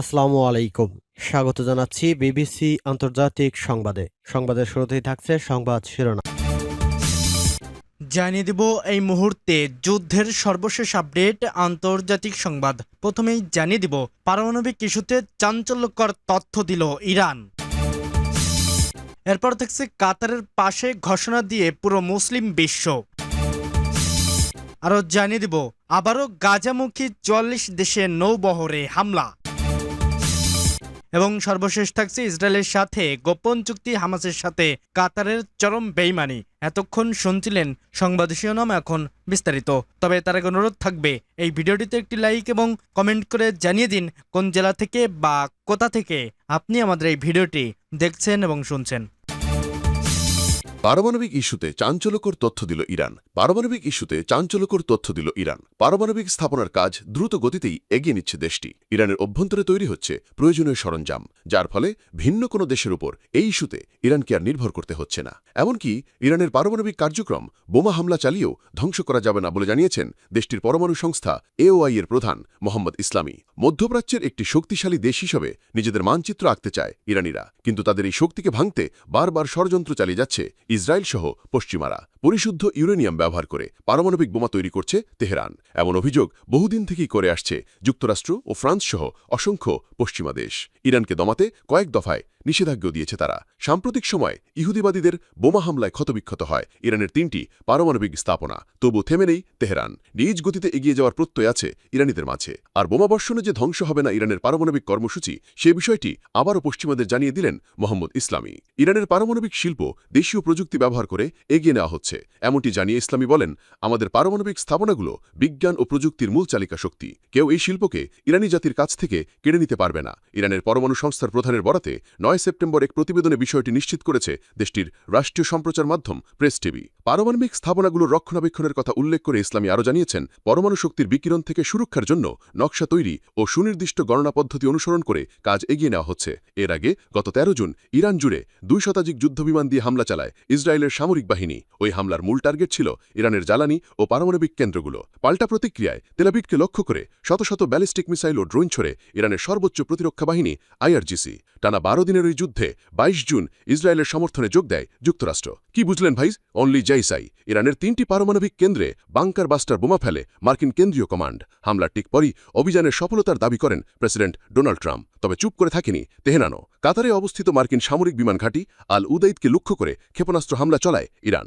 আসসালামু আলাইকুম। স্বাগত জানাচ্ছি বিবিসি আন্তর্জাতিক সংবাদে। সংবাদের শুরুতেই থাকছে সংবাদ শিরোনাম। জানিয়ে দেব এই মুহূর্তে যুদ্ধের সর্বশেষ আপডেট, আন্তর্জাতিক সংবাদ। প্রথমেই জানিয়ে দিব, পারমাণবিক ইস্যুতে চাঞ্চল্যকর তথ্য দিল ইরান। এরপর থাকছে কাতারের পাশে ঘোষণা দিয়ে পুরো মুসলিম বিশ্ব। আরও জানিয়ে দিব, আবারও গাজামুখী চুয়াল্লিশ দেশে নৌবহরে হামলা। এবং সর্বশেষ থাকছে ইসরায়েলের সাথে গোপন চুক্তি হামাসের সাথে কাতারের চরম বেইমানি। এতক্ষণ শুনছিলেন সংবাদ শিরোনাম এখন বিস্তারিত। তবে তার আগে অনুরোধ থাকবে, এই ভিডিওটিতে একটি লাইক এবং কমেন্ট করে জানিয়ে দিন কোন জেলা থেকে বা কোথা থেকে আপনি আমাদের এই ভিডিওটি দেখছেন এবং শুনছেন। পারমাণবিক ইস্যুতে চাঞ্চল্যকর তথ্য দিল ইরান। পারমাণবিক ইস্যুতে চাঞ্চল্যকর তথ্য দিল ইরান। পারমাণবিক স্থাপনার কাজ দ্রুত গতিতেই এগিয়ে নিচ্ছে দেশটি। ইরানের অভ্যন্তরে তৈরি হচ্ছে প্রয়োজনীয় সরঞ্জাম, যার ফলে ভিন্ন কোনো দেশের উপর এই ইস্যুতে ইরানকে আর নির্ভর করতে হচ্ছে না। এমনকি ইরানের পারমাণবিক কার্যক্রম, বোমা হামলা চালিয়েও ধ্বংস করা যাবে না বলে জানিয়েছেন দেশটির পরমাণু সংস্থা এওআই এর প্রধান মোহাম্মদ ইসলামী। মধ্যপ্রাচ্যের একটি শক্তিশালী দেশ হিসেবে নিজেদের মানচিত্র আঁকতে চায় ইরানিরা। কিন্তু তাদের এই শক্তিকে ভাঙতে বারবার ষড়যন্ত্র চালিয়ে যাচ্ছে ইসরায়েল সহ পশ্চিমারা। পরিশুদ্ধ ইউরেনিয়াম ব্যবহার করে পারমাণবিক বোমা তৈরি করছে তেহরান। এমন অভিযোগ বহুদিন থেকেই করে আসছে যুক্তরাষ্ট্র ও ফ্রান্স সহ অসংখ্য পশ্চিমা দেশ। ইরানকে দমাতে কয়েক দফায় নিষেধাজ্ঞা দিয়েছে তারা। সাম্প্রতিক সময় ইহুদিবাদীদের বোমা হামলায় ক্ষতবিক্ষত হয় ইরানের তিনটি পারমাণবিক স্থাপনা। তবু থেমে নেই তেহরান। নিজ গতিতে এগিয়ে যাওয়ার প্রত্যয় আছে ইরানিদের মাঝে। আর বোমাবর্ষণে যে ধ্বংস হবে না ইরানের পারমাণবিক কর্মসূচি, সে বিষয়টি আবারও পশ্চিমাদের জানিয়ে দিলেন মোহাম্মদ ইসলামী। ইরানের পারমাণবিক শিল্প দেশীয় প্রযুক্তি ব্যবহার করে এগিয়ে নেওয়া হচ্ছে। এমনটি জানিয়ে ইসলামী বলেন, আমাদের পারমাণবিক স্থাপনাগুলো বিজ্ঞান ও প্রযুক্তির মূল চালিকা শক্তি। কেউ এই শিল্পকে ইরানি জাতির কাছ থেকে কেড়ে নিতে পারবে না। ইরানের পরমাণু সংস্থার প্রধানের বরাতে নয় সেপ্টেম্বর এক প্রতিবেদনে বিষয়টি নিশ্চিত করেছে দেশটির রাষ্ট্রীয় সম্প্রচার মাধ্যম প্রেস টিভি। পারমাণবিক স্থাপনাগুলোর রক্ষণাবেক্ষণের কথা উল্লেখ করে ইসলামী আরও জানিয়েছেন, পরমাণু শক্তির বিকিরণ থেকে সুরক্ষার জন্য নকশা তৈরি ও সুনির্দিষ্ট গণনা পদ্ধতি অনুসরণ করে কাজ এগিয়ে নেওয়া হচ্ছে। এর আগে গত তেরো জুন ইরান জুড়ে দুই শতাধিক যুদ্ধবিমান দিয়ে হামলা চালায় ইসরায়েলের সামরিক বাহিনী। ওই হামলার মূল টার্গেট ছিল ইরানের জ্বালানি ও পারমাণবিক কেন্দ্রগুলো। পাল্টা প্রতিক্রিয়ায় তেলাবিটকে লক্ষ্য করে শত শত ব্যালিস্টিক মিসাইল ও ড্রোন ছড়ে ইরানের সর্বোচ্চ প্রতিরক্ষা বাহিনী, আইআরজিসি, টানা বারো দিনের ওই যুদ্ধে বাইশ জুন ইসরায়েলের সমর্থনে যোগ দেয় যুক্তরাষ্ট্র। কি বুঝলেন ভাইস অনলি জাইসাই, ইরানের তিনটি পারমাণবিক কেন্দ্রে বাংকার বাস্টার বোমা ফেলে মার্কিন কেন্দ্রীয় কমান্ড। হামলার ঠিক পরই অভিযানের সফলতার দাবি করেন প্রেসিডেন্ট ডোনাল্ড ট্রাম্প। তবে চুপ করে থাকেনি, তেহরানও। কাতারে অবস্থিত মার্কিন সামরিক বিমান ঘাঁটি আল উদাইদকে লক্ষ্য করে ক্ষেপণাস্ত্র হামলা চলায় ইরান।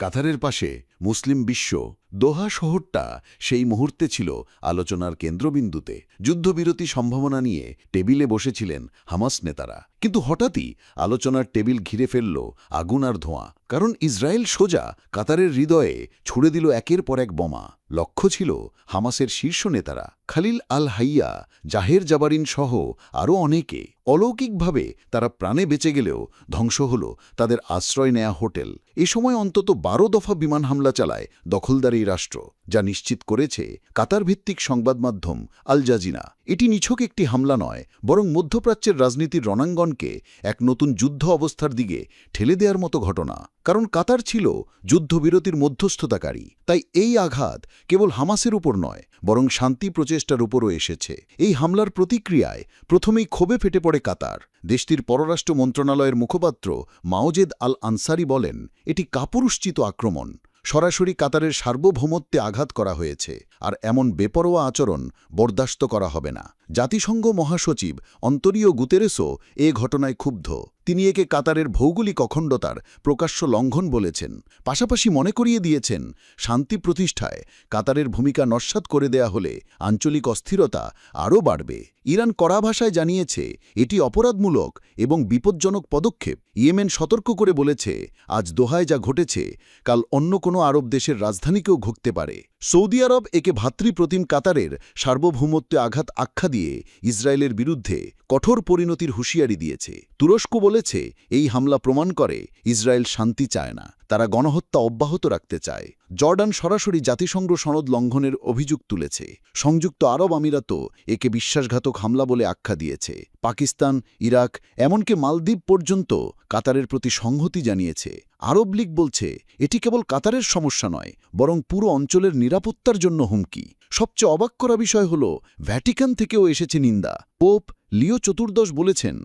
কাতারের পাশে মুসলিম বিশ্ব, দোহা শহরটা সেই মুহূর্তে ছিল আলোচনার কেন্দ্রবিন্দুতে। যুদ্ধবিরতি সম্ভাবনা নিয়ে টেবিলে বসেছিলেন হামাস নেতারা। কিন্তু হঠাৎই আলোচনার টেবিল ঘিরে ফেলল আগুন আর ধোঁয়া। কারণ ইসরায়েল সোজা কাতারের হৃদয়ে ছুড়ে দিল একের পর এক বোমা। লক্ষ্য ছিল হামাসের শীর্ষ নেতারা। খালিল আল হাইয়া, জাহের জাবারিন সহ আরও অনেকে। অলৌকিকভাবে তারা প্রাণে বেঁচে গেলেও ধ্বংস হল তাদের আশ্রয় নেয়া হোটেল। এ সময় অন্তত বারো দফা বিমান হামলা চালায় দখলদারি রাষ্ট্র, যা নিশ্চিত করেছে কাতার ভিত্তিক সংবাদ মাধ্যম আল জাজিনা এটি নিছক একটি হামলা নয়, বরং মধ্যপ্রাচ্যের রাজনীতির রণাঙ্গনকে এক নতুন যুদ্ধ অবস্থার দিকে ঠেলে দেওয়ার মতো ঘটনা। কারণ কাতার ছিল যুদ্ধবিরতির মধ্যস্থতাকারী, তাই এই আঘাত কেবল হামাসের উপর নয়, বরং শান্তি প্রচেষ্টার উপরও এসেছে। এই হামলার প্রতিক্রিয়ায় প্রথমেই ক্ষোভে ফেটে পড়ে কাতার। দেশটির পররাষ্ট্র মন্ত্রণালয়ের মুখপাত্র মাওজেদ আল আনসারি বলেন, এটি কাপুরুষচিত আক্রমণ। সরাসরি কাতারের সার্বভৌমত্বে আঘাত করা হয়েছে, আর এমন বেপরোয়া আচরণ বরদাস্ত করা হবে না। জাতিসংঘ মহাসচিব অন্তরীয় গুতেরেসও এ ঘটনায় ক্ষুব্ধ। তিনি একে কাতারের ভৌগোলিক অখণ্ডতার প্রকাশ্য লঙ্ঘন বলেছেন। পাশাপাশি মনে করিয়ে দিয়েছেন, শান্তি প্রতিষ্ঠায় কাতারের ভূমিকা নস্বাত করে দেয়া হলে আঞ্চলিক অস্থিরতা আরও বাড়বে। ইরান কড়া ভাষায় জানিয়েছে, এটি অপরাধমূলক এবং বিপজ্জনক পদক্ষেপ। ইয়েমেন সতর্ক করে বলেছে, আজ দোহায় যা ঘটেছে, কাল অন্য কোনো আরব দেশের রাজধানীকেও ঘুরতে পারে। সৌদি আরব একে ভাতৃপ্রতিম কাতারের সার্বভৌমত্বে আঘাত আখ্যা দিয়ে ইসরায়েলের বিরুদ্ধে কঠোর পরিণতির হুঁশিয়ারি দিয়েছে। তুরস্ক বলেছে, এই হামলা প্রমাণ করে ইসরায়েল শান্তি চায় না, তারা গণহত্যা অব্যাহত রাখতে চায়। জর্ডান সরাসরি জাতিসংঘ সনদ লঙ্ঘনের অভিযোগ তুলেছে। সংযুক্ত আরব আমিরাতও একে বিশ্বাসঘাতক হামলা বলে আখ্যা দিয়েছে। পাকিস্তান, ইরাক, এমনকি মালদ্বীপ পর্যন্ত কাতারের প্রতি সংহতি জানিয়েছে। আরব লীগ বলছে, এটি কেবল কাতারের সমস্যা নয়, বরং পুরো অঞ্চলের নিরাপত্তার জন্য হুমকি। সবচেয়ে অবাক করা বিষয় হল, ভ্যাটিকান থেকেও এসেছে নিন্দা। পোপ লিও চতুর্দশ বলেছেন,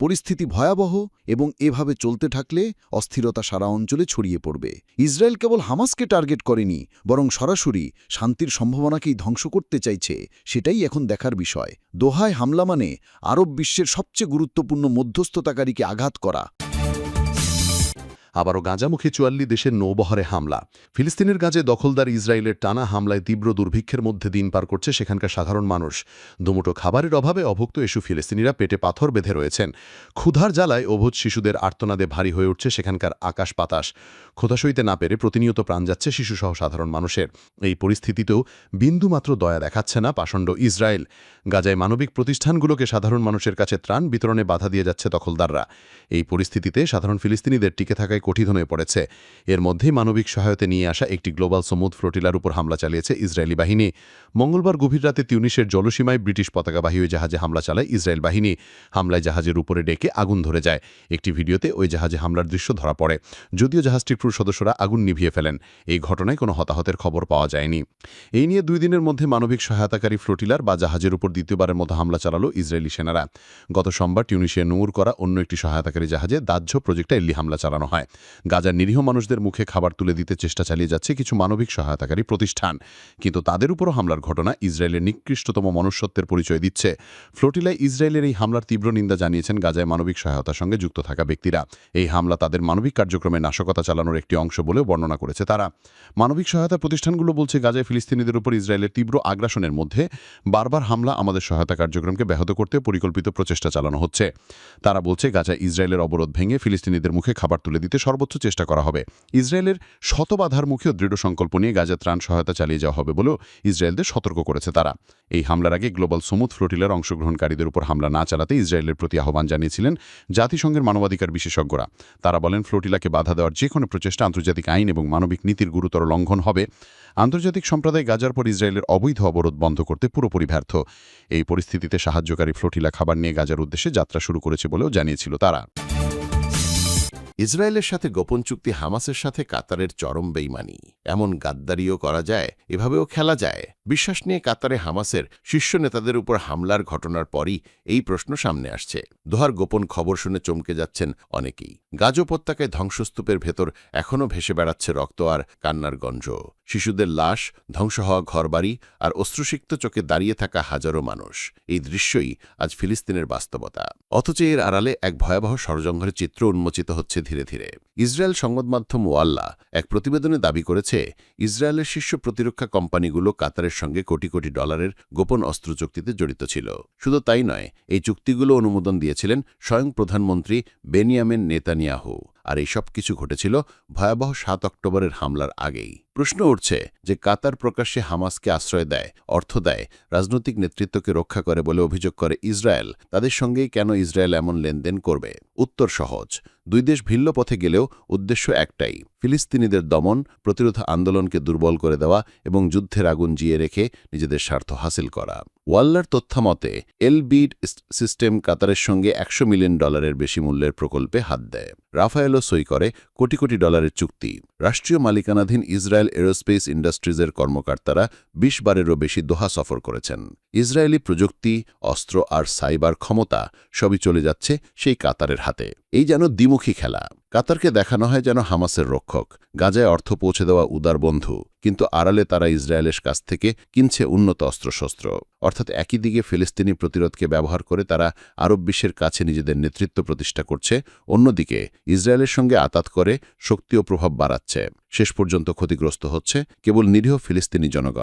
পরিস্থিতি ভয়াবহ এবং এভাবে চলতে থাকলে অস্থিরতা সারা অঞ্চলে ছড়িয়ে পড়বে। ইসরায়েল কেবল হামাসকে টার্গেট করেনি, বরং সরাসরি শান্তির সম্ভাবনাকেই ধ্বংস করতে চাইছে, সেটাই এখন দেখার বিষয়। দোহায় হামলা মানে আরব বিশ্বের সবচেয়ে গুরুত্বপূর্ণ মধ্যস্থতাকারীকে আঘাত করা। আবারও গাঁজামুখী চুয়াল্লি দেশের নৌবহরে হামলা। ফিলিস্তিনের গাজে দখলদার ইসরায়েলের টানা হামলায় তীব্র দুর্ভিক্ষের মধ্যে দিন পার করছে সেখানকার সাধারণ মানুষ। দুমুটো খাবারের অভাবে অভুক্ত এসু ফিলিস্তিনিরা পেটে পাথর বেঁধে রয়েছেন। ক্ষুধার জ্বালায় অভুজ শিশুদের আর্তনাদে ভারী হয়ে উঠছে সেখানকার আকাশ বাতাস। ক্ষুধা সইতে না পেরে প্রতিনিয়ত প্রাণ যাচ্ছে শিশুসহ সাধারণ মানুষের। এই পরিস্থিতিতেও বিন্দুমাত্র দয়া দেখাচ্ছে না পাষণ্ড ইসরায়েল। গাজায় মানবিক প্রতিষ্ঠানগুলোকে সাধারণ মানুষের কাছে ত্রাণ বিতরণে বাধা দিয়ে যাচ্ছে দখলদাররা। এই পরিস্থিতিতে সাধারণ ফিলিস্তিনিদের টিকে থাকায় কঠিন হয়ে পড়েছে। এর মধ্যেই মানবিক সহায়তা নিয়ে আসা একটি গ্লোবাল সমুদ ফ্লোটিলার উপর হামলা চালিয়েছে ইসরায়েলি বাহিনী। মঙ্গলবার গভীর রাতে তিউনিশের জলসীমায় ব্রিটিশ পতাকাবাহী ওই জাহাজে হামলা চালায় ইসরায়েল বাহিনী। হামলায় জাহাজের উপরে ডেকে আগুন ধরে যায়। একটি ভিডিওতে ওই জাহাজে হামলার দৃশ্য ধরা পড়ে। যদিও জাহাজটির ক্রু সদস্যরা আগুন নিভিয়ে ফেলেন, এই ঘটনায় কোনো হতাহতের খবর পাওয়া যায়নি। এই নিয়ে দুই দিনের মধ্যে মানবিক সহায়তাকারী ফ্লোটিলার বা জাহাজের উপর দ্বিতীয়বারের মতো হামলা চালালো ইসরায়েলি সেনারা। গত সোমবার টিউনিশিয়া নুর করা অন্য একটি সহায়তাকারী জাহাজে দাহ্য প্রজেক্টে হামলা চালানো হয়। গাজার নিরীহ মানুষদের মুখে খাবার তুলে দিতে চেষ্টা চালিয়ে যাচ্ছে কিছু মানবিক সহায়তাকারী প্রতিষ্ঠান। কিন্তু তাদের উপরও হামলার ঘটনা ইসরায়েলের নিকৃষ্টতম মনুষ্যত্বের পরিচয় দিচ্ছে। ফ্লোটিলায় ইসরায়েলের এই হামলার তীব্র নিন্দা জানিয়েছেন গাজায় মানবিক সহায়তার সঙ্গে যুক্ত থাকা ব্যক্তিরা। এই হামলা তাদের মানবিক কার্যক্রমে নাশকতা চালানোর একটি অংশ বলেও বর্ণনা করেছে তারা। মানবিক সহায়তা প্রতিষ্ঠানগুলো বলছে, গাজায় ফিলিস্তিনিদের উপর ইসরায়েলের তীব্র আগ্রাসনের মধ্যে বারবার হামলা আমাদের সহায়তা কার্যক্রমকে ব্যাহত করতে পরিকল্পিত প্রচেষ্টা চালানো হচ্ছে। তারা বলছে, গাজায় ইসরায়েলের অবরোধ ভেঙে ফিলিস্তিনিদের মুখে খাবার তুলে দিতে সর্বোচ্চ চেষ্টা করা হবে। ইসরায়েলের শত বাধার মুখেও দৃঢ় সংকল্প নিয়ে গাজা ত্রাণ সহায়তা চালিয়ে যাওয়া হবে বলেও ইসরায়েলদের সতর্ক করেছে তারা। এই হামলার আগে গ্লোবাল সমুদ ফ্লোটিলার অংশগ্রহণকারীদের উপর হামলা না চালাতে ইসরায়েলের প্রতি আহ্বান জানিয়েছিলেন জাতিসংঘের মানবাধিকার বিশেষজ্ঞরা। তারা বলেন, ফ্লোটিলাকে বাধা দেওয়ার যে কোনো প্রচেষ্টা আন্তর্জাতিক আইন এবং মানবিক নীতির গুরুতর লঙ্ঘন হবে। আন্তর্জাতিক সম্প্রদায় গাজার পর ইসরায়েলের অবৈধ অবরোধ বন্ধ করতে পুরোপুরি ব্যর্থ। এই পরিস্থিতিতে সাহায্যকারী ফ্লোটিলা খাবার নিয়ে গাজার উদ্দেশ্যে যাত্রা শুরু করেছে বলেও জানিয়েছিল তারা। ইসরায়েলের সাথে গোপন চুক্তি হামাসের সাথে কাতারের চরম বেইমানি। এমন গাদ্দারিও করা যায়, এভাবেও খেলা যায়। বিশ্বাস নিয়ে কাতারে হামাসের শীর্ষ নেতাদের উপর হামলার ঘটনার পরই এই প্রশ্ন সামনে আসছে। দোহার গোপন খবর শুনে চমকে যাচ্ছেন অনেকেই। গাজ উপত্যকায় ধ্বংসস্তূপের ভেতর এখনও ভেসে বেড়াচ্ছে রক্ত আর কান্নার গঞ্জ শিশুদের লাশ, ধ্বংস হওয়া ঘরবাড়ি আর অশ্রুসিক্ত চোখে দাঁড়িয়ে থাকা হাজারো মানুষ। এই দৃশ্যই আজ ফিলিস্তিনের বাস্তবতা। অথচ এর আড়ালে এক ভয়াবহ ষড়যন্ত্রের চিত্র উন্মোচিত হচ্ছে ধীরে ধীরে। ইসরায়েল সংবাদমাধ্যম ওয়াল্লা এক প্রতিবেদনে দাবি করেছে, ইসরায়েলের শীর্ষ প্রতিরক্ষা কোম্পানিগুলো কাতারের সঙ্গে কোটি কোটি ডলারের গোপন অস্ত্র চুক্তিতে জড়িত ছিল। শুধু তাই নয়, এই চুক্তিগুলো অনুমোদন দিয়েছিলেন স্বয়ং প্রধানমন্ত্রী বেনিয়ামেন নেতানিয়াহু। আর এই সব কিছু ঘটেছিল ভয়াবহ সাত অক্টোবরের হামলার আগেই। প্রশ্ন উঠছে যে কাতার প্রকাশ্যে হামাসকে আশ্রয় দেয়, অর্থ দেয়, রাজনৈতিক নেতৃত্বকে রক্ষা করে বলে অভিযোগ করে ইসরায়েল, তাদের সঙ্গেই কেন ইসরায়েল এমন লেনদেন করবে? উত্তর সহজ, দুই দেশ ভিন্ন পথে গেলেও উদ্দেশ্য একটাই, ফিলিস্তিনিদের দমন, প্রতিরোধ আন্দোলনকে দুর্বল করে দেওয়া এবং যুদ্ধের আগুন জিয়ে রেখে নিজেদের স্বার্থ হাসিল করা। ওয়াল্লার তথ্যমতে এলবিড সিস্টেম কাতারের সঙ্গে একশো মিলিয়ন ডলারের বেশি মূল্যের প্রকল্পে হাত দেয়। রাফায়েলও সই করে কোটি কোটি ডলারের চুক্তি। রাষ্ট্রীয় মালিকানাধীন ইসরায়েল এরোস্পেস ইন্ডাস্ট্রিজের কর্মকর্তারা বিশ বারেরও বেশি দোহা সফর করেছেন। ইসরায়েলি প্রযুক্তি, অস্ত্র আর সাইবার ক্ষমতা সবই চলে যাচ্ছে সেই কাতারের হাতে। এই যেন দ্বিমুখী খেলা। কাতারকে দেখানো হয় যেন হামাসের রক্ষক। গাজায় অর্থ পৌঁছে দেওয়া উদার বন্ধু, কিন্তু আড়ালে তারা ইসরায়েলের কাছ থেকে কিনছে উন্নত অস্ত্রশস্ত্র। অর্থাৎ একই দিকে ফিলিস্তিনি প্রতিরোধকে ব্যবহার করে তারা আরব বিশ্বের কাছে নিজেদের নেতৃত্ব প্রতিষ্ঠা করছে, অন্যদিকে ইসরায়েলের সঙ্গে আতাত করে শক্তি ও প্রভাব বাড়াচ্ছে। শেষ পর্যন্ত ক্ষতিগ্রস্ত হচ্ছে কেবল নিরীহ ফিলিস্তিনি জনগণ।